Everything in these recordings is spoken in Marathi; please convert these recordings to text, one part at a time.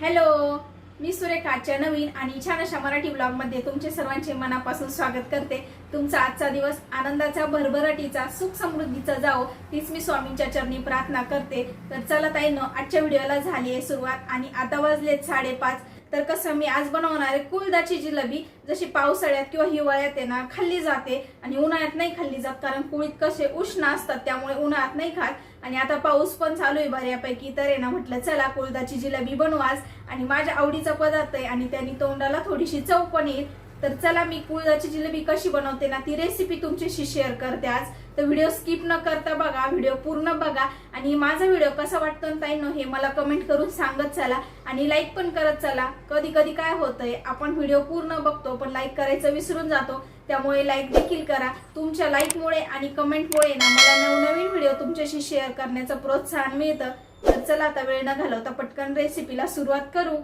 हॅलो मी सुरेखाच्या नवीन आणि छान अशा मराठी ब्लॉगमध्ये तुमचे सर्वांचे मनापासून स्वागत करते. तुमचा आजचा दिवस आनंदाचा भरभराटीचा सुख समृद्धीचा जाओ तीच मी स्वामींच्या चरणी प्रार्थना करते. तर चला ताईनं आजच्या व्हिडिओला झाली आहे सुरुवात आणि आता वाजलेत साडेपाच. तर कसं मी आज बनवणार आहे कुलदाची जिलेबी जशी पावसाळ्यात किंवा हिवाळ्यात आहे ना खाल्ली जाते आणि उन्हाळ्यात नाही खाल्ली जात कारण कुळीत कसे उष्ण असतात त्यामुळे उन्हाळ्यात नाही खात. आणि आता पाऊस पण चालू आहे बऱ्यापैकी तर आहे ना म्हटलं चला कुळदाची जिलेबी बनवास आणि माझ्या आवडीचा पदार्थ आहे आणि त्यांनी तोंडाला थोडीशी चव पण येईल. तर चला मी कुळदाची जिलेबी कशी बनवते ना ती रेसिपी तुमच्याशी शेअर करते आज. तर व्हिडिओ स्किप न करता बघा व्हिडिओ पूर्ण बघा. आणि माझा व्हिडिओ कसा वाटतो ताईनो हे मला कमेंट करून सांगत चला. आणि लाईक पण करत चला. कधी कधी काय होतंय आपण व्हिडिओ पूर्ण बघतो पण लाईक करायचं विसरून जातो. त्यामुळे लाईक देखील करा. तुमच्या लाईकमुळे आणि कमेंटमुळे ना मला नवनवीन व्हिडिओ तुमच्याशी शेअर करण्याचं प्रोत्साहन मिळतं. तर चला आता वेळ न घालवता पटकन रेसिपीला सुरुवात करू.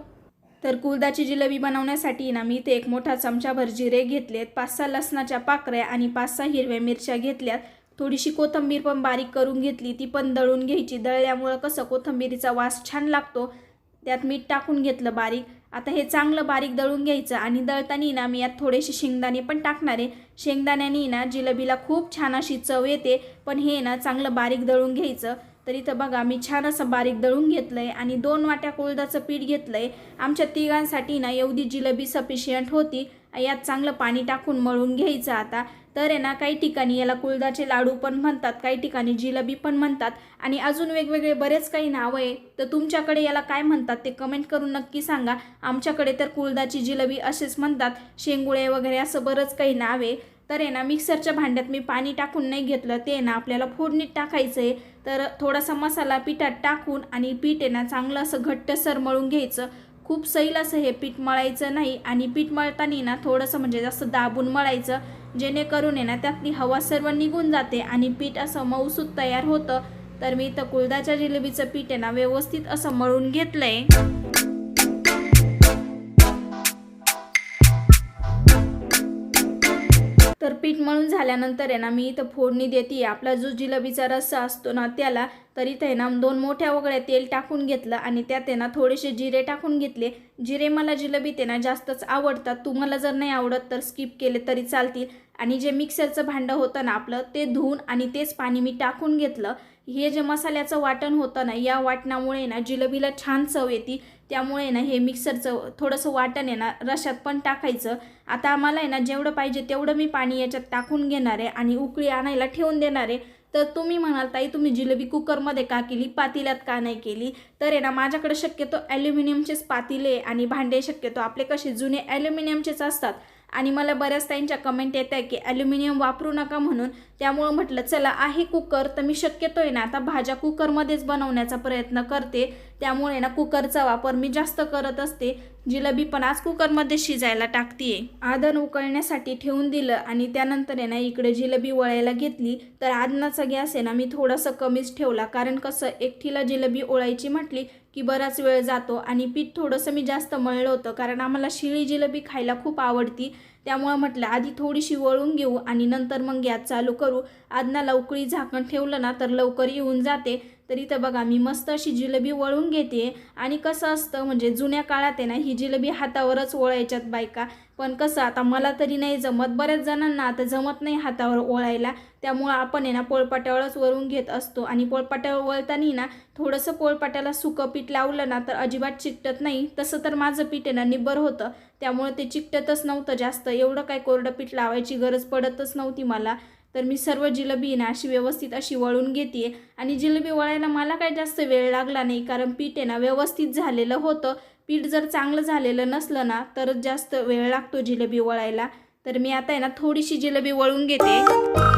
तर कुलदाची जिलेबी बनवण्यासाठी ना मी इथे एक मोठा चमचाभर जिरे घेतलेत पाच सहा लसणाच्या पाकळ्या आणि पाच सहा हिरव्या मिरच्या घेतल्यात. थोडीशी कोथंबीर पण बारीक करून घेतली ती पण दळून घ्यायची. दळल्यामुळं कसं कोथंबीरीचा वास छान लागतो. त्यात मीठ टाकून घेतलं बारीक. आता हे चांगलं बारीक दळून घ्यायचं आणि दळताना ना मी यात थोडेसे शेंगदाणे पण टाकणार आहे. शेंगदाण्याने ना जिलेबीला खूप छान अशी चव येते पण हे ना चांगलं बारीक दळून घ्यायचं. तर इथं बघा मी छान असं बारीक दळून घेतलं आहे आणि दोन वाट्या कुळदाचं पीठ घेतलं आहे आमच्या तिघांसाठी ना एवढी जिलेबी सफिशियंट होती. यात चांगलं पाणी टाकून मळून घ्यायचं आता. तर आहे ना काही ठिकाणी याला कुळदाचे लाडू पण म्हणतात काही ठिकाणी जिलेबी पण म्हणतात. आणि अजून वेगवेगळे बरेच काही नावं आहे. तर तुमच्याकडे याला काय म्हणतात ते कमेंट करून नक्की सांगा. आमच्याकडे तर कुळदाची जिलेबी असेच म्हणतात. शेंगुळे वगैरे असं बरंच काही नाव आहे. तर आहे ना मिक्सरच्या भांड्यात मी पाणी टाकून नाही घेतलं. ते ना आपल्याला फोडणीत टाकायचं आहे तर थोडासा मसाला पिठात टाकून आणि पीठ आहे ना चांगलं असं घट्टसर मळून घ्यायचं. खूप सैल असं हे पीठ मळायचं नाही आणि पीठ मळताना ना थोडंसं म्हणजे जास्त दाबून मळायचं. जेणेकरून आहे ना त्यातली हवा सर्व निघून जाते आणि पीठ असं मऊसूत तयार होतं. तर मी इथं कुळदाच्या जिलेबीचं पीठ आहे ना व्यवस्थित असं मळून घेतलं आहे तर पीठ मळून झाल्यानंतर आहे ना मी इथं फोडणी देते आपला जो जिलेबीचा रस्सा असतो ना त्याला तर इथं ना दोन मोठ्या वगळ्या तेल टाकून घेतलं आणि त्यात आहे ना थोडेसे जिरे टाकून घेतले. जिरे मला जिलेबीत आहे ना जास्तच आवडतात. तुम्हाला जर नाही आवडत तर स्किप केले तरी चालतील. आणि जे मिक्सरचं भांडं होतं ना आपलं ते धुवून आणि तेच पाणी मी टाकून घेतलं. हे जे मसाल्याचं वाटण होतं ना या वाटणामुळे ना जिलेबीला छान चव येते. त्यामुळे ना हे मिक्सरचं थोडंसं वाटण आहे ना रशात पण टाकायचं. आता आम्हाला आहे ना जेवढं पाहिजे तेवढं मी पाणी याच्यात टाकून घेणार आहे आणि उकळी आणायला ठेवून देणार आहे. तर तुम्ही म्हणाल ताई तुम्ही जिलेबी कुकरमध्ये का केली? पातिल्यात का नाही केली? तर आहे ना माझ्याकडे शक्यतो ॲल्युमिनियमचेच पातिले आणि भांडे शक्यतो आपले कसे जुने ॲल्युमिनियमचेच असतात. आणि मला बऱ्याच ताईंच्या कमेंट येत आहे की ॲल्युमिनियम वापरू नका म्हणून. त्यामुळं म्हटलं चला आहे कुकर तर मी शक्यतो आहे ना आता भाज्या कुकरमध्येच बनवण्याचा प्रयत्न करते. त्यामुळे ना कुकरचा वापर मी जास्त करत असते. जिलेबी पण आज कुकरमध्ये शिजायला टाकतीये. आदन उकळण्यासाठी ठेवून दिलं आणि त्यानंतर आहे ना इकडे जिलेबी वळायला घेतली. तर आदनाचा गॅस आहे ना मी थोडासा कमीच ठेवला. कारण कसं एकटीला जिलेबी ओळायची म्हटली की बराच वेळ जातो आणि पीठ थोडंसं मी जास्त मळलं होतं. कारण आम्हाला शिळी जिलेबी खायला खूप आवडती. त्यामुळं म्हटलं आधी थोडीशी वळून घेऊ आणि नंतर मग गॅस चालू करू. आदना लवकरी झाकण ठेवलं ना तर लवकर येऊन जाते. तर इथं बघा मी मस्त अशी जिलेबी वळून घेते. आणि कसं असतं म्हणजे जुन्या काळात आहे ना ही जिलेबी हातावरच ओळायच्यात बायका. पण कसं आता मला तरी नाही जमत. बऱ्याच जणांना आता जमत नाही हातावर ओळायला त्यामुळं आपण आहे ना पोळपाट्यावरच वरून घेत असतो. आणि पोळपाट्यावर वळताना ना थोडंसं पोळपाट्याला सुकं पीठ लावलं ना तर अजिबात चिकटत नाही. तसं तर माझं पीठ आहे ना निब्बर होतं. त्यामुळे ते चिकटतच नव्हतं जास्त. एवढं काय कोरडं पीठ लावायची गरज पडतच नव्हती मला. तर मी सर्व जिलेबी ना अशी व्यवस्थित अशी वळून घेते. आणि जिलेबी वळायला मला काही जास्त वेळ लागला नाही कारण पीठ आहे ना व्यवस्थित झालेलं होतं. पीठ जर चांगलं झालेलं नसलं ना तरच जास्त वेळ लागतो जिलेबी वळायला. तर मी आता आहे ना थोडीशी जिलेबी वळून घेते.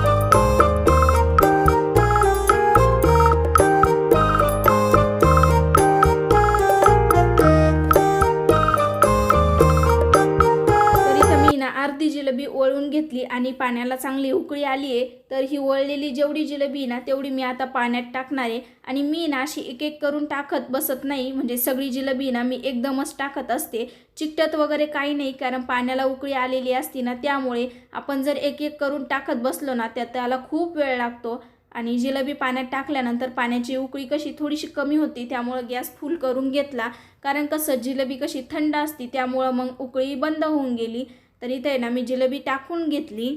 पाण्याला चांगली उकळी आली आहे तर ही वळलेली जेवढी जिलेबी ना तेवढी मी आता पाण्यात टाकणार आहे. आणि मी ना अशी एक एक करून टाकत बसत नाही म्हणजे सगळी जिलेबी ना मी एकदमच टाकत असते. चिकटत वगैरे काही नाही कारण पाण्याला उकळी आलेली असती ना त्यामुळे आपण जर एक एक करून टाकत बसलो ना त्या त्याला खूप वेळ लागतो. आणि जिलेबी पाण्यात टाकल्यानंतर पाण्याची उकळी कशी थोडीशी कमी होती त्यामुळं गॅस फुल करून घेतला. कारण कसं जिलेबी कशी थंड असती त्यामुळं मग उकळी बंद होऊन गेली. तर इथे आहे ना मी जिलेबी टाकून घेतली.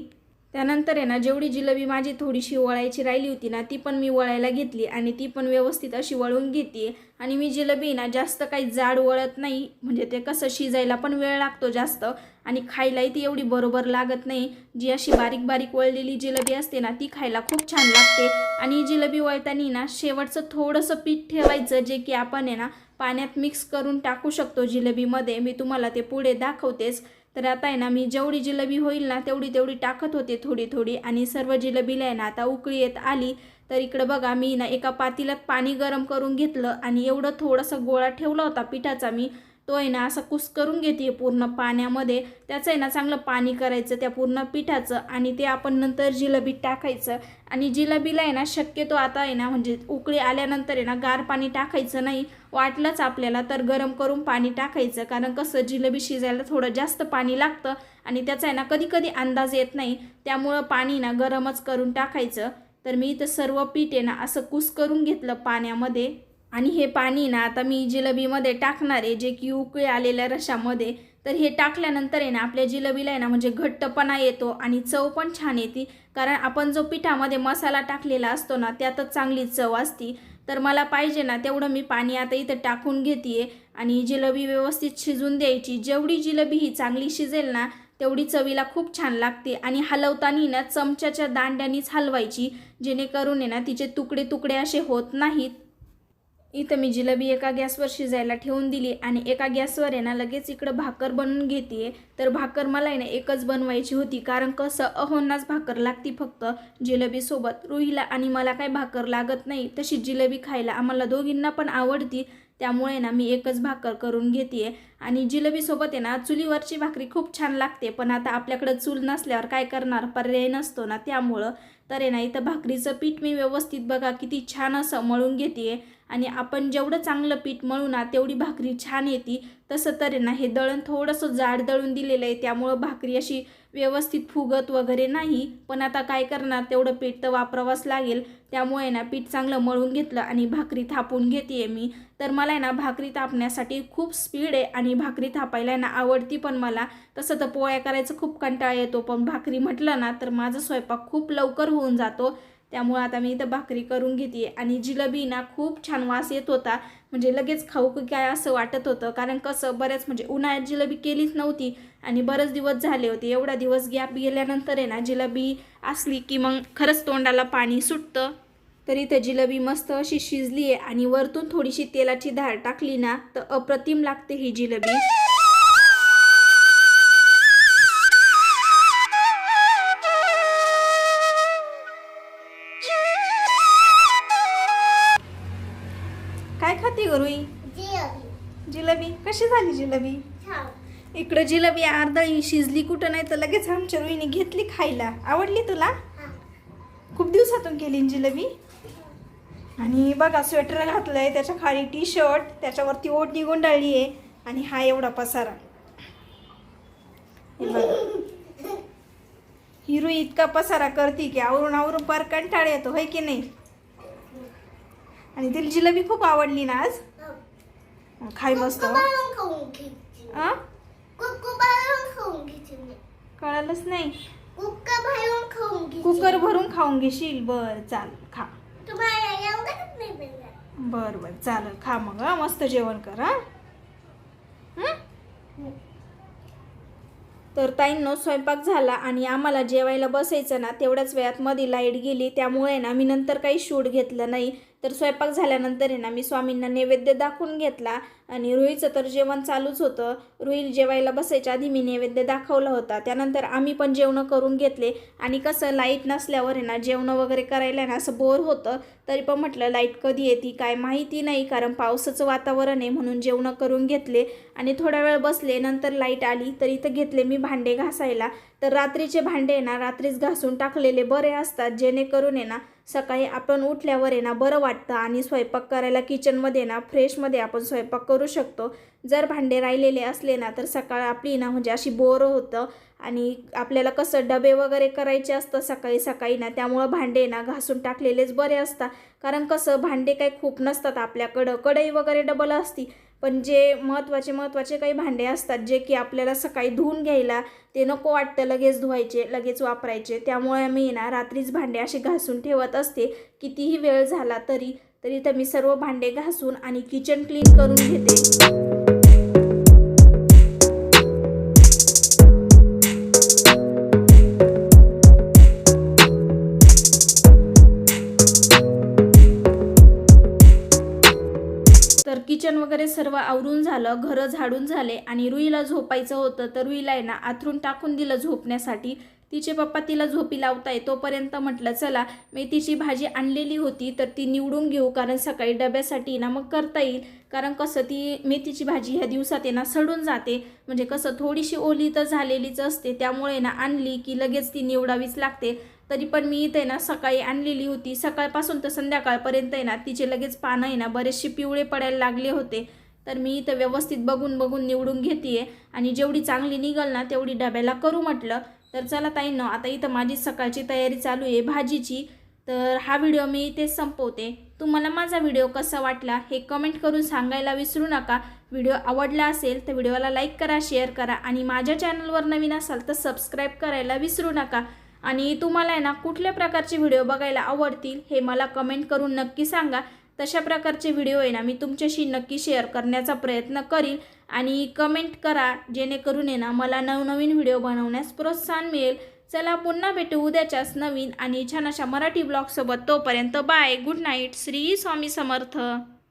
त्यानंतर आहे ना जेवढी जिलेबी माझी थोडीशी वळायची राहिली होती ना ती पण मी वळायला घेतली आणि ती पण व्यवस्थित अशी वळून घेते आणि मी जिलेबी ना जास्त काही जाड वळत नाही म्हणजे ते कसं शिजायला पण वेळ लागतो जास्त आणि खायलाही ती एवढी बरोबर लागत नाही. जी अशी बारीक बारीक वळलेली जिलेबी असते ना ती खायला खूप छान लागते. आणि जिलबी जिलेबी वळताना ना शेवटचं थोडंसं पीठ ठेवायचं जे की आपण आहे ना पाण्यात मिक्स करून टाकू शकतो जिलेबीमध्ये. मी तुम्हाला ते पुढे दाखवतेच. तर आता आहे ना मी जेवढी जिलबी होईल ना तेवढी तेवढी टाकत होते थोडी थोडी. आणि सर्व जिलबीला आहे ना आता उकळी येत आली. तर इकडं बघा मी ना एका पातीलात पाणी गरम करून घेतलं. आणि एवढं थोडंसं गोळा ठेवला होता पिठाचा मी. तो आहे ना असा कुस करून घेते पूर्ण पाण्यामध्ये. त्याचं आहे ना चांगलं पाणी करायचं त्या पूर्ण पिठाचं आणि ते आपण नंतर जिलबीत टाकायचं. आणि जिलबीला आहे ना शक्यतो आता आहे ना म्हणजे उकळी आल्यानंतर आहे ना गार पाणी टाकायचं नाही. वाटलंच आपल्याला तर गरम करून पाणी टाकायचं. कारण कसं जिलबी शिजायला थोडं जास्त पाणी लागतं आणि त्याचा आहे ना कधी कधी अंदाज येत नाही. त्यामुळं पाणी ना गरमच करून टाकायचं. तर मी इथं सर्व पीठ आहे ना असं कुस करून घेतलं पाण्यामध्ये. आणि हे पाणी ना आता मी जिलेबीमध्ये टाकणार आहे जे की उकळी आलेल्या रशामध्ये तर हे टाकल्यानंतर आहे ना आपल्या जिलबीला आहे ना म्हणजे घट्टपणा येतो आणि चव पण छान येते. कारण आपण जो पिठामध्ये मसाला टाकलेला असतो ना त्यातच चांगली चव असती. तर मला पाहिजे ना तेवढं मी पाणी आता इथं टाकून घेते आणि जिलबी व्यवस्थित शिजून द्यायची. जेवढी जिलेबी ही चांगली शिजेल ना तेवढी चवीला खूप छान लागते. आणि हलवताना ना चमच्याच्या दांड्यानीच हलवायची जेणेकरून आहे ना तिचे तुकडे तुकडे असे होत नाहीत. इथं मी जिलेबी एका गॅसवर शिजायला ठेवून दिली आणि एका गॅसवर आहे ना लगेच इकडं भाकर बनवून घेते. तर भाकर मला आहे ना एकच बनवायची होती कारण कसं अहोंनाच भाकर लागती फक्त जिलेबीसोबत रुईला आणि मला काय भाकर लागत नाही तशी जिलेबी खायला आम्हाला दोघींना पण आवडती. त्यामुळे ना मी एकच भाकर करून घेते. आणि जिलेबीसोबत आहे ना चुलीवरची भाकरी खूप छान लागते पण आता आपल्याकडं चूल नसल्यावर काय करणार? पर्याय नसतो ना त्यामुळं. तर आहे ना इथं भाकरीचं पीठ मी व्यवस्थित बघा किती छान असं मळून घेते. आणि आपण जेवढं चांगलं पीठ मळू ना तेवढी भाकरी छान येते. तसं तर ना हे दळण थोडंसं जाड दळून दिलेलं आहे. त्यामुळं भाकरी अशी व्यवस्थित फुगत वगैरे नाही. पण आता काय करणार? तेवढं पीठ तर वापरावंच लागेल. त्यामुळे ना पीठ चांगलं मळून घेतलं आणि भाकरी थापून घेते मी. तर मला आहे ना भाकरी थापण्यासाठी खूप स्पीड आहे आणि भाकरी थापायला ना आवडती पण मला. तसं तर पोळ्या करायचं खूप कंटाळा येतो. पण भाकरी म्हटलं ना तर माझा स्वयंपाक खूप लवकर होऊन जातो. त्यामुळं आता मी इथं भाकरी करून घेते. आणि जिलेबी ना खूप छान वास येत होता. म्हणजे लगेच खाऊ की काय असं वाटत होतं. कारण कसं बऱ्याच म्हणजे उन्हाळ्यात जिलबी केलीच नव्हती. आणि बरेच दिवस झाले होते. एवढा दिवस गॅप गेल्यानंतर आहे ना जिलेबी असली की मग खरंच तोंडाला पाणी सुटतं. तर इथं जिलेबी मस्त अशी शिजली आहे आणि वरतून थोडीशी तेलाची धार टाकली ना तर अप्रतिम लागते ही जिलेबी. जिलेबी? इकडं जिलेबी अर्धळी शिजली कुठं नाही तर लगेच आमच्या रुईने घेतली खायला. आवडली तुला? खूप दिवसातून केली जिलेबी? आणि बघा स्वेटर घातलंय त्याच्याखाली टी शर्ट त्याच्यावरती ओढणी गुंडाळली आहे आणि हा एवढा पसारा. हे बघा. हिरो इतका पसारा करते की आवरून आवरून पार कंटाळ येतो होय की नाही? आणि तिला जिलेबी खूप आवडली ना आज? खाय मस्त कळालंच नाही. कुकर भरून खाऊन घेशील. बर चाल खा. बर बर चालेल खा मग मस्त जेवण कर हा. तर ताईंनो स्वयंपाक झाला आणि आम्हाला जेवायला बसायचं ना तेवढ्याच वेळात मध्ये लाइट गेली. त्यामुळे ना मी नंतर काही शूट घेतलं नाही. तर स्वयंपाक झाल्यानंतर आहे ना मी स्वामींना नैवेद्य दाखवून घेतला आणि रुईचं तर जेवण चालूच होतं. रुईल जेवायला बसायच्या आधी मी नैवेद्य दाखवला होता. त्यानंतर आम्ही पण जेवणं करून घेतले. आणि कसं लाइट नसल्यावर आहे ना जेवणं वगैरे करायला ना असं बोर होतं. तरी पण म्हटलं लाइट कधी येते काय माहिती नाही. कारण पावसाचं वातावरण आहे म्हणून जेवणं करून घेतले आणि थोडा वेळ बसले. नंतर लाइट आली तर इथं घेतले मी भांडे घासायला. तर रात्रीचे भांडे ना रात्रीच घासून टाकलेले बरे असतात. जेणेकरून आहे ना सकाळी आपण उठल्यावर आहे ना बरं वाटतं. आणि स्वयंपाक करायला किचनमध्ये ना फ्रेशमध्ये आपण स्वयंपाक करू शकतो. जर भांडे राहिलेले असले ना तर सकाळ आपली ना म्हणजे अशी बोर होतं. आणि आपल्याला कसं डबे वगैरे करायचे असतं सकाळी सकाळी ना त्यामुळं भांडे ना घासून टाकलेलेच बरे असतात. कारण कसं भांडे काही खूप नसतात आपल्याकडं. कढई वगैरे डबल असती. पण जे महत्त्वाचे महत्त्वाचे काही भांडे असतात जे की आपल्याला सकाळी धुवून घ्यायला ते नको वाटतं लगेच धुवायचे लगेच वापरायचे. त्यामुळे मी ना रात्रीच भांडे असे घासून ठेवत असते. कितीही वेळ झाला तरी तरी तर मी सर्व भांडे घासून आणि किचन क्लीन करून घेते. वगैरे सर्व आवरून झालं घरं झाडून झाले आणि रुईला झोपायचं होतं तर रुईला आहे ना आथरून टाकून दिलं झोपण्यासाठी. तिचे पप्पा तिला झोपी लावताय तोपर्यंत म्हटलं चला मेथीची भाजी आणलेली होती तर ती निवडून घेऊ कारण सकाळी डब्यासाठी ना मग करता येईल. कारण कसं ती मेथीची भाजी ह्या दिवसात ना सडून जाते. म्हणजे कसं थोडीशी ओली तर झालेलीच असते त्यामुळे ना आणली की लगेच ती निवडावीच लागते. तरी पण मी इथे ना सकाळी आणलेली होती. सकाळपासून तर संध्याकाळपर्यंत आहे ना तिचे लगेच पानं आहे ना बरेचसे पिवळे पडायला लागले होते. तर मी इथं व्यवस्थित बघून बघून निवडून घेते आणि जेवढी चांगली निघाल ना तेवढी डब्याला करू म्हटलं. तर चला ताईंनो आता इथं माझी सकाळची तयारी चालू आहे भाजीची. तर हा व्हिडिओ मी इथेच संपवते. तुम्हाला माझा व्हिडिओ कसा वाटला हे कमेंट करून सांगायला विसरू नका. व्हिडिओ आवडला असेल तर व्हिडिओला लाईक करा शेअर करा. आणि माझ्या चॅनलवर नवीन असाल तर सबस्क्राईब करायला विसरू नका. आणि तुम्हाला आहे ना कुठल्या प्रकारचे व्हिडिओ बघायला आवडतील हे मला कमेंट करून नक्की सांगा. तशा प्रकारचे व्हिडिओ आहे ना मी तुमच्याशी नक्की शेअर करण्याचा प्रयत्न करीन आणि कमेंट करा जेणेकरून आहे ना मला नवनवीन व्हिडिओ बनवण्यास प्रोत्साहन मिळेल. चला पुन्हा भेटू उद्याच्याच नवीन आणि छान अशा मराठी ब्लॉगसोबत तोपर्यंत bye good night Shri Swami Samarth.